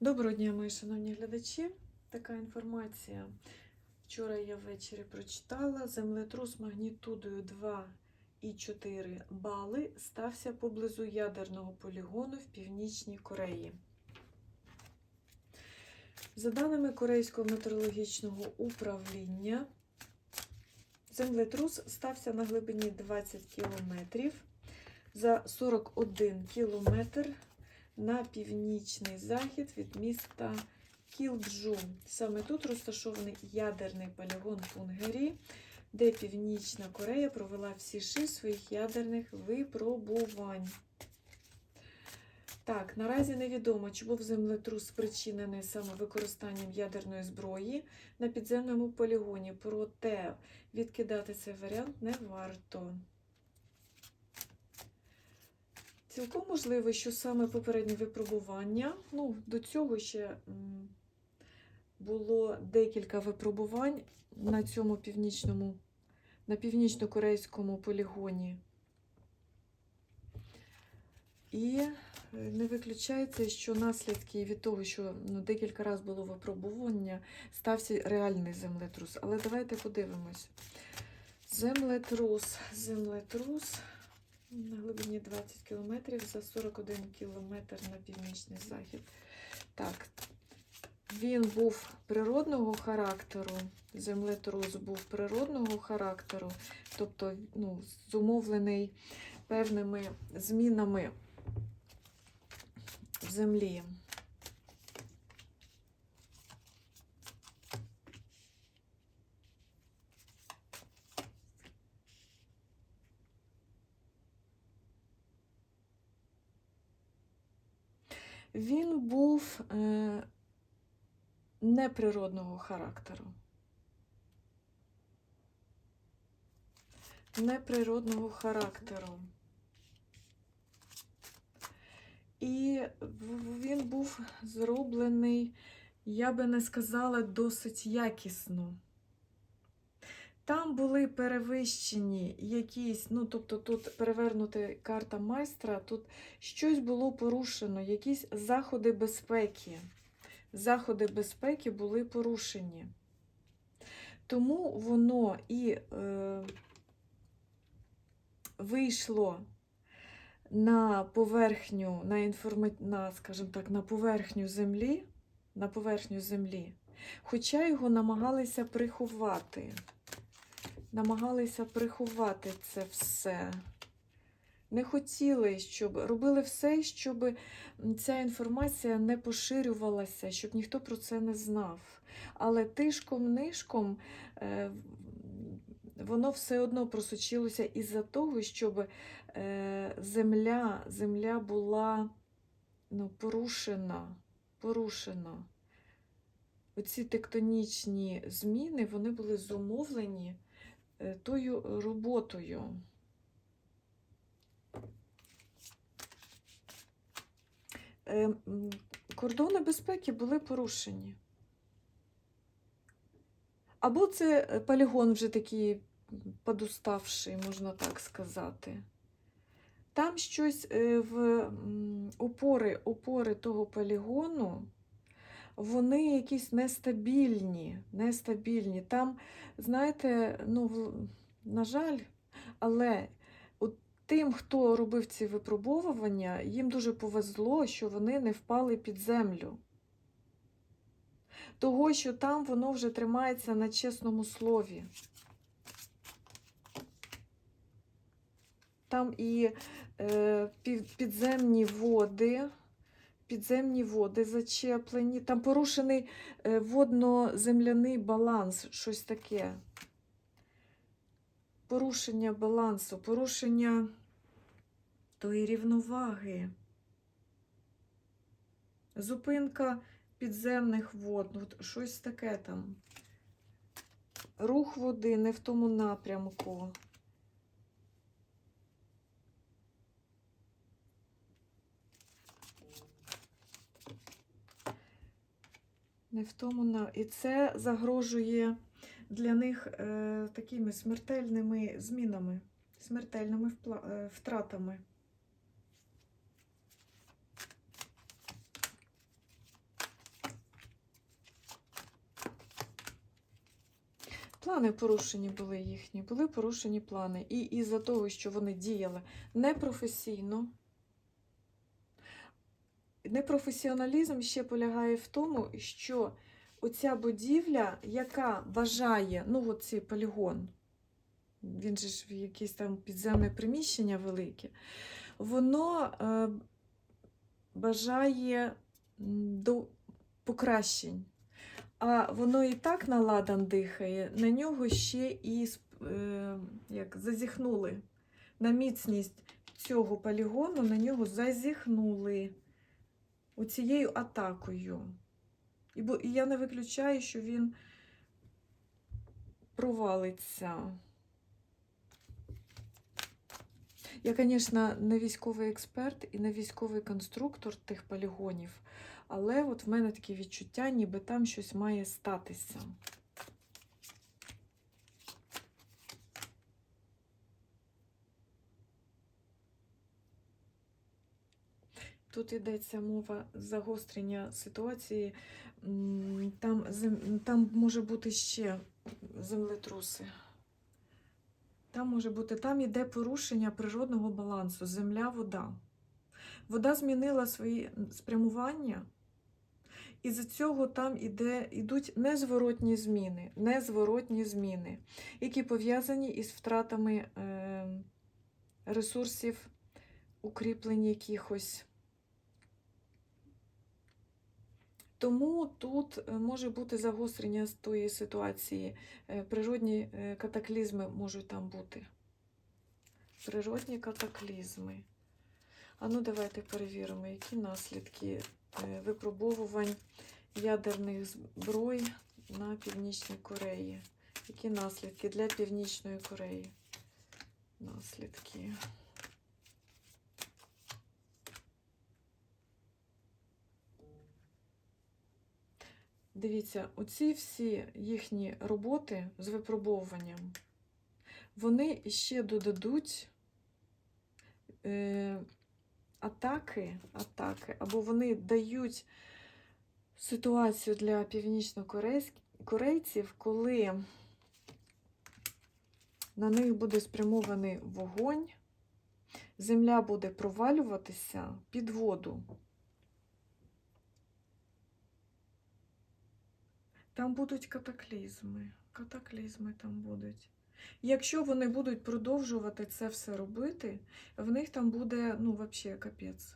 Доброго дня, мої шановні глядачі. Така інформація. Вчора я ввечері прочитала. Землетрус магнітудою 2,4 бали стався поблизу ядерного полігону в Північній Кореї. За даними Корейського метеорологічного управління, землетрус стався на глибині 20 кілометрів за 41 кілометр на північний захід від міста Кілджу. Саме тут розташований ядерний полігон Пунгері, де Північна Корея провела всі шість своїх ядерних випробувань. Так, наразі невідомо, чи був землетрус спричинений саме використанням ядерної зброї на підземному полігоні, проте відкидати цей варіант не варто. Цілком можливо, що саме попереднє випробування, ну, до цього ще було декілька випробувань на цьому північному, на північно-корейському полігоні. І е, не виключається, що наслідки від того, що ну, декілька разів було випробування, стався реальний землетрус. Але давайте подивимось. Землетрус, землетрус на глибині 20 км за 41 км на північний захід. Так, він був природного характеру, землетрус був природного характеру, тобто ну, зумовлений певними змінами в землі. Він був е, неприродного характеру. Неприродного характеру. І він був зроблений, я би не сказала, досить якісно. Там були перевищені якісь, ну тобто тут перевернута карта майстра, тут щось було порушено, якісь заходи безпеки. Заходи безпеки були порушені. Тому воно і е, вийшло на поверхню, на, інформа... на, скажімо так, на поверхню землі, на поверхню землі, хоча його намагалися приховати намагалися приховати це все. Не хотіли, щоб робили все, щоб ця інформація не поширювалася, щоб ніхто про це не знав. Але тишком-нишком е, воно все одно просочилося із-за того, щоб е, земля, земля була ну, порушена. порушена. Оці тектонічні зміни вони були зумовлені тою роботою. Е, Кордони безпеки були порушені. Або це е, полігон вже такий подуставший, можна так сказати. Там щось е, в опори, опори того полігону, вони якісь нестабільні, нестабільні. Там, знаєте, ну, на жаль, але тим, хто робив ці випробовування, їм дуже повезло, що вони не впали під землю. Того, що там воно вже тримається на чесному слові. Там і е, підземні води, підземні води зачеплені, там порушений е, водно-земляний баланс, щось таке. Порушення балансу, порушення тої рівноваги. Зупинка підземних вод, ну, от щось таке там. Рух води не в тому напрямку. Не в тому на... І це загрожує для них е, такими смертельними змінами, смертельними впла... Е, втратами. Плани порушені були їхні, були порушені плани. І із-за того, що вони діяли непрофесійно непрофесіоналізм ще полягає в тому, що оця будівля, яка бажає, ну, от цей полігон, він же ж в якесь там підземне приміщення велике, воно е, бажає до покращень. А воно і так на ладан дихає, на нього ще і е, як, зазіхнули. На міцність цього полігону на нього зазіхнули оцією атакою. І, я не виключаю, що він провалиться. Я, звісно, не військовий експерт і не військовий конструктор тих полігонів, але от в мене таке відчуття, ніби там щось має статися. Тут йдеться мова загострення ситуації. Там, там може бути ще землетруси. Там може бути, там іде порушення природного балансу, земля, вода. Вода змінила свої спрямування, і з цього там іде, ідуть незворотні зміни, незворотні зміни, які пов'язані із втратами е, ресурсів, укріплень якихось. Тому тут е, може бути загострення з тої ситуації. Е, Природні е, катаклізми можуть там бути. Природні катаклізми. А ну давайте перевіримо, які наслідки випробовувань ядерних зброй на Північній Кореї. Які наслідки для Північної Кореї? Наслідки. Дивіться, оці всі їхні роботи з випробовуванням, вони ще додадуть е, атаки, атаки, або вони дають ситуацію для північнокорейців, коли на них буде спрямований вогонь, земля буде провалюватися під воду. Там будуть катаклізми. Катаклізми там будуть. Якщо вони будуть продовжувати це все робити, в них там буде, ну, взагалі, капець.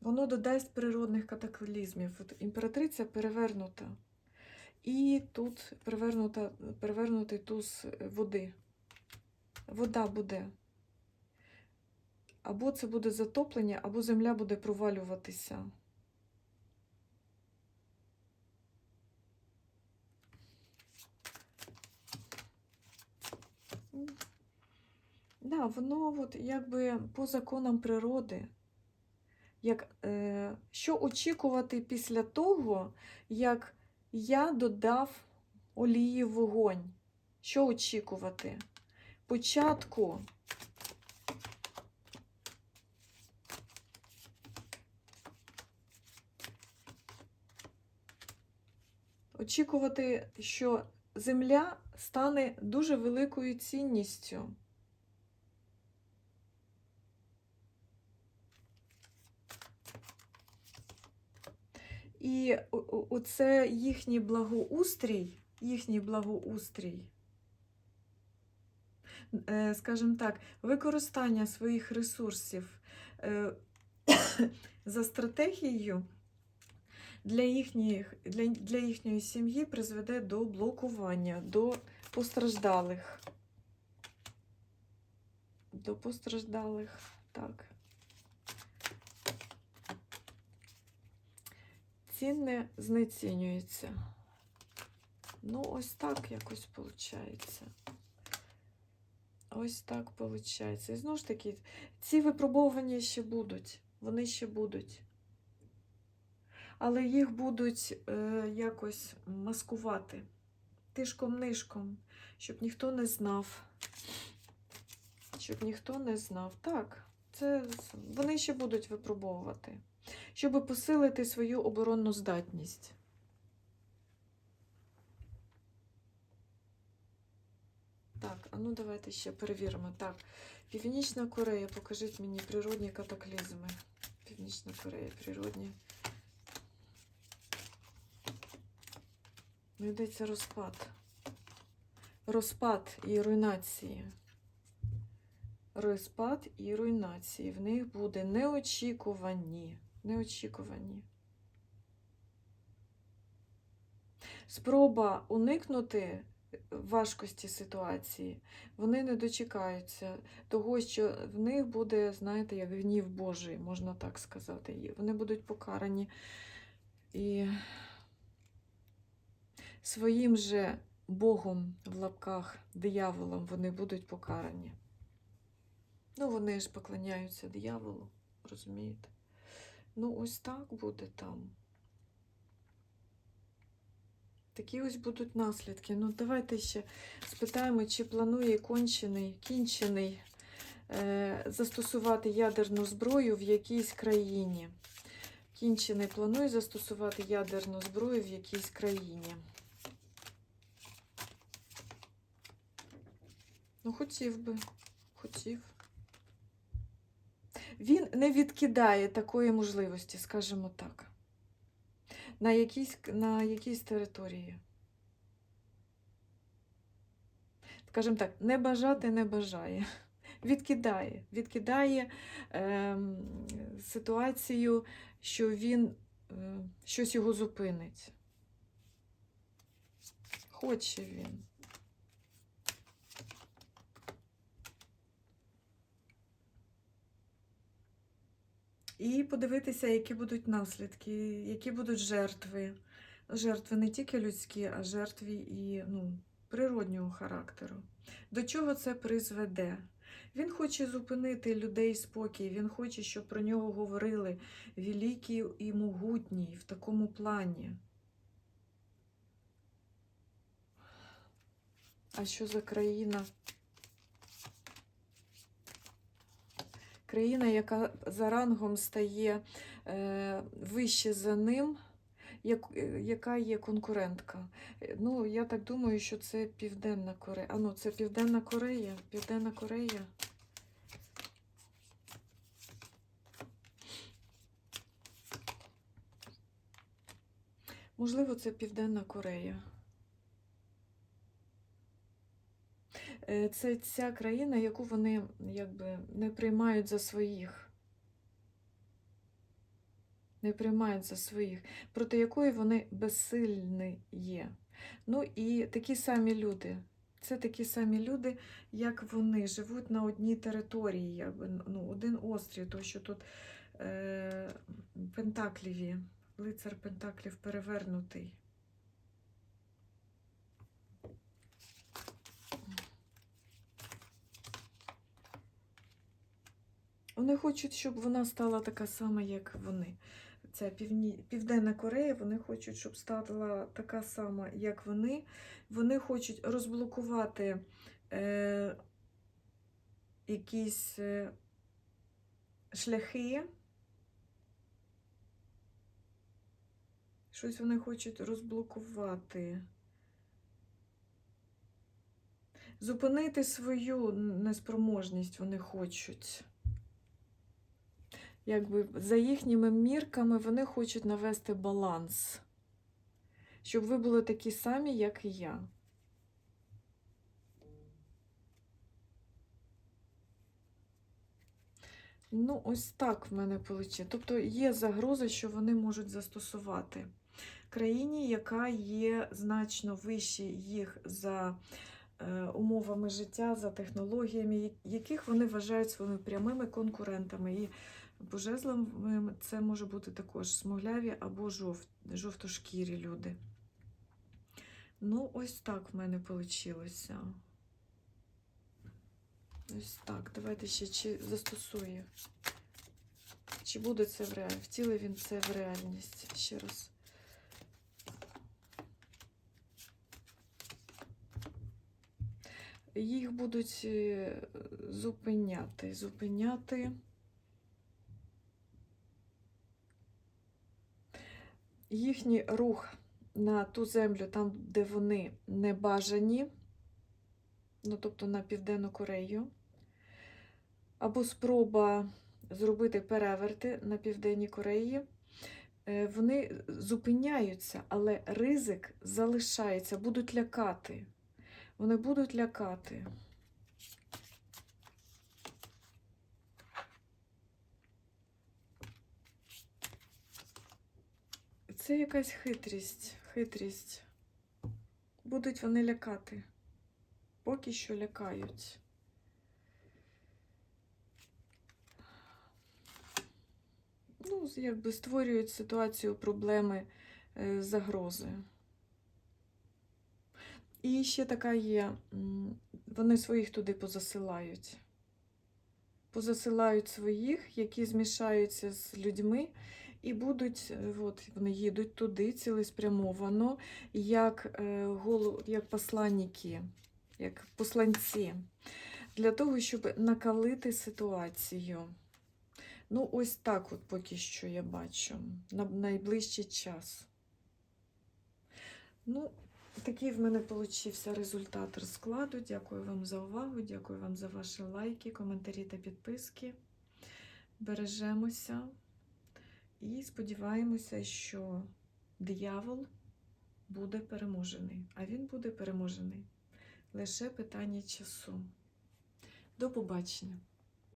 Воно додасть природних катаклізмів. От імператриця перевернута. І тут перевернута, перевернутий туз води. Вода буде. Або це буде затоплення, або земля буде провалюватися. Да, воно от якби по законам природи. Як, е, що очікувати після того, як я додав олії в вогонь? Що очікувати? Початку очікувати, що земля стане дуже великою цінністю. І оце їхній благоустрій, їхній благоустрій, е, скажімо так, використання своїх ресурсів е, за стратегією для, їхніх, для, для їхньої сім'ї призведе до блокування, до постраждалих. До постраждалих, так. Цінне знецінюється. Ну, ось так якось виходить. Ось так виходить. І знову ж таки, ці випробовування ще будуть. Вони ще будуть. Але їх будуть е, якось маскувати тишком-нишком, щоб ніхто не знав. Щоб ніхто не знав. Так, це вони ще будуть випробовувати, щоб посилити свою оборонну здатність. Так, а ну давайте ще перевіримо. Так, Північна Корея, покажіть мені природні катаклізми. Північна Корея, природні. Ну, йдеться розпад. Розпад і руйнації. Розпад і руйнації. В них буде неочікувані. Неочікувані. Спроба уникнути важкості ситуації, вони не дочекаються того, що в них буде, знаєте, як гнів Божий, можна так сказати. І Вони будуть покарані і своїм же Богом в лапках, дияволом, вони будуть покарані. Ну, вони ж поклоняються дияволу, розумієте? Ну, ось так буде там. Такі ось будуть наслідки. Ну, давайте ще спитаємо, чи планує кончений, кінчений е, застосувати ядерну зброю в якійсь країні. Кінчений планує застосувати ядерну зброю в якійсь країні. Ну, хотів би, хотів. Він не відкидає такої можливості, скажімо так на якійсь, на якійсь території. Скажімо так, не бажати не бажає. Відкидає, відкидає е, ситуацію, що він е, щось його зупинить. Хоче він. І подивитися, які будуть наслідки, які будуть жертви. Жертви не тільки людські, а жертви і ну, природнього характеру. До чого це призведе? Він хоче зупинити людей спокій, він хоче, щоб про нього говорили великий і могутній в такому плані. А що за країна? Країна, яка за рангом стає е, вище за ним, е, яка є конкурентка. Ну, я так думаю, що це Південна Корея. А ну, це Південна Корея. Південна Корея. Можливо, це Південна Корея. Е, це ця країна, яку вони якби не приймають за своїх. Не приймають за своїх, проти якої вони безсильні є. Ну і такі самі люди. Це такі самі люди, як вони, живуть на одній території, якби, ну, один острів, тому що тут е, Пентакліві, лицар Пентаклів перевернутий. Вони хочуть, щоб вона стала така сама, як вони. Це Півні... Південна Корея, вони хочуть, щоб стала така сама, як вони. Вони хочуть розблокувати е... якісь е... шляхи. Щось вони хочуть розблокувати. Зупинити свою неспроможність вони хочуть якби за їхніми мірками вони хочуть навести баланс, щоб ви були такі самі, як і я. Ну, ось так в мене вийшло. Тобто є загроза, що вони можуть застосувати країні, яка є значно вище їх за е, умовами життя, за технологіями, яких вони вважають своїми прямими конкурентами. І по жезлам це може бути також смугляві або жовт, жовтошкірі люди. Ну, ось так в мене вийшло. Ось так. Давайте ще чи застосує. Чи буде це в реальність? Втілив він це в реальність ще раз. Їх будуть е, зупиняти, зупиняти. Їхній рух на ту землю, там, де вони не бажані, ну тобто на Південну Корею, або спроба зробити переверти на Південній Кореї. Е, Вони зупиняються, але ризик залишається, будуть лякати. Вони будуть лякати. Це якась хитрість, хитрість. Будуть вони лякати. Поки що лякають. Ну, якби створюють ситуацію проблеми, е, загрози. І ще така є, вони своїх туди позасилають. Позасилають своїх, які змішаються з людьми, і будуть, е, от, вони їдуть туди цілеспрямовано, як, е, голу, як посланники, як посланці, для того, щоб накалити ситуацію. Ну, ось так, от поки що я бачу, на найближчий час. Ну, такий в мене получився результат розкладу. Дякую вам за увагу, дякую вам за ваші лайки, коментарі та підписки. Бережемося і сподіваємося, що диявол буде переможений. А він буде переможений лише питання часу. До побачення!